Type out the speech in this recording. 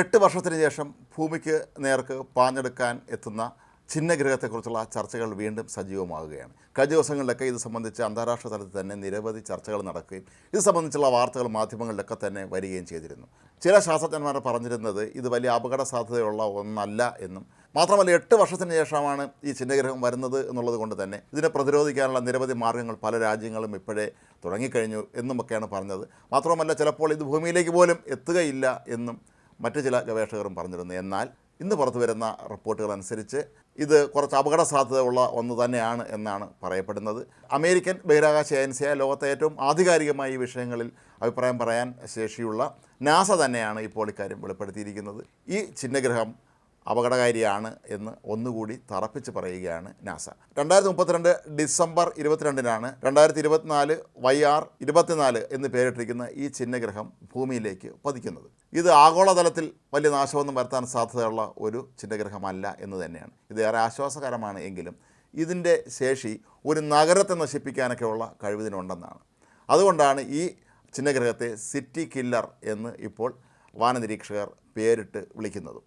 എട്ട് വർഷത്തിന് ശേഷം ഭൂമിക്ക് നേർക്ക് പാഞ്ഞെടുക്കാൻ എത്തുന്ന ഛിന്നഗ്രഹത്തെക്കുറിച്ചുള്ള ചർച്ചകൾ വീണ്ടും സജീവമാകുകയാണ്. കഴിഞ്ഞ ദിവസങ്ങളിലൊക്കെ ഇത് സംബന്ധിച്ച് അന്താരാഷ്ട്ര തലത്തിൽ തന്നെ നിരവധി ചർച്ചകൾ നടക്കുകയും ഇത് സംബന്ധിച്ചുള്ള വാർത്തകൾ മാധ്യമങ്ങളിലൊക്കെ തന്നെ വരികയും ചെയ്തിരുന്നു. ചില ശാസ്ത്രജ്ഞന്മാർ പറഞ്ഞിരുന്നത് ഇത് വലിയ അപകട സാധ്യതയുള്ള ഒന്നല്ല എന്നും മാത്രമല്ല എട്ട് വർഷത്തിന് ശേഷമാണ് ഈ ചിഹ്നഗ്രഹം വരുന്നത് എന്നുള്ളത് കൊണ്ട് തന്നെ ഇതിനെ പ്രതിരോധിക്കാനുള്ള നിരവധി മാർഗങ്ങൾ പല രാജ്യങ്ങളും ഇപ്പോഴേ തുടങ്ങിക്കഴിഞ്ഞു എന്നുമൊക്കെയാണ് പറഞ്ഞത്. മാത്രമല്ല ചിലപ്പോൾ ഇത് ഭൂമിയിലേക്ക് പോലും എത്തുകയില്ല എന്നും മറ്റു ചില ഗവേഷകരും പറഞ്ഞിരുന്നു. എന്നാൽ ഇന്ന് പുറത്തു വരുന്ന റിപ്പോർട്ടുകൾ അനുസരിച്ച് ഇത് കുറച്ച് അപകട സാധ്യതയുള്ള ഒന്ന് തന്നെയാണ് എന്നാണ് പറയപ്പെടുന്നത്. അമേരിക്കൻ ബഹിരാകാശ ഏജൻസിയായ ലോകത്തെ ഏറ്റവും ആധികാരികമായ ഈ വിഷയങ്ങളിൽ അഭിപ്രായം പറയാൻ ശേഷിയുള്ള നാസ തന്നെയാണ് ഇപ്പോൾ ഇക്കാര്യം വെളിപ്പെടുത്തിയിരിക്കുന്നത്. ഈ ചിഹ്നഗ്രഹം അപകടകാരിയാണ് എന്ന് ഒന്നുകൂടി തറപ്പിച്ച് പറയുകയാണ് നാസ. രണ്ടായിരത്തി മുപ്പത്തിരണ്ട് ഡിസംബർ ഇരുപത്തിരണ്ടിനാണ് രണ്ടായിരത്തി ഇരുപത്തിനാല് വൈ ആർ ഇരുപത്തിനാല് എന്ന് പേരിട്ടിരിക്കുന്ന ഈ ചിഹ്നഗ്രഹം ഭൂമിയിലേക്ക് പതിക്കുന്നത്. ഇത് ആഗോളതലത്തിൽ വലിയ നാശമൊന്നും വരുത്താൻ സാധ്യതയുള്ള ഒരു ചിഹ്നഗ്രഹമല്ല എന്ന് തന്നെയാണ്. ഇത് ഏറെ ആശ്വാസകരമാണ് എങ്കിലും ഇതിന്റെ ശേഷി ഒരു നഗരത്തെ നശിപ്പിക്കാനൊക്കെയുള്ള കഴിവിതിനുണ്ടെന്നാണ് അതുകൊണ്ടാണ് ഈ ചിഹ്നഗ്രഹത്തെ സിറ്റി കില്ലർ എന്ന് ഇപ്പോൾ വാനനിരീക്ഷകർ പേരിട്ട് വിളിക്കുന്നതും.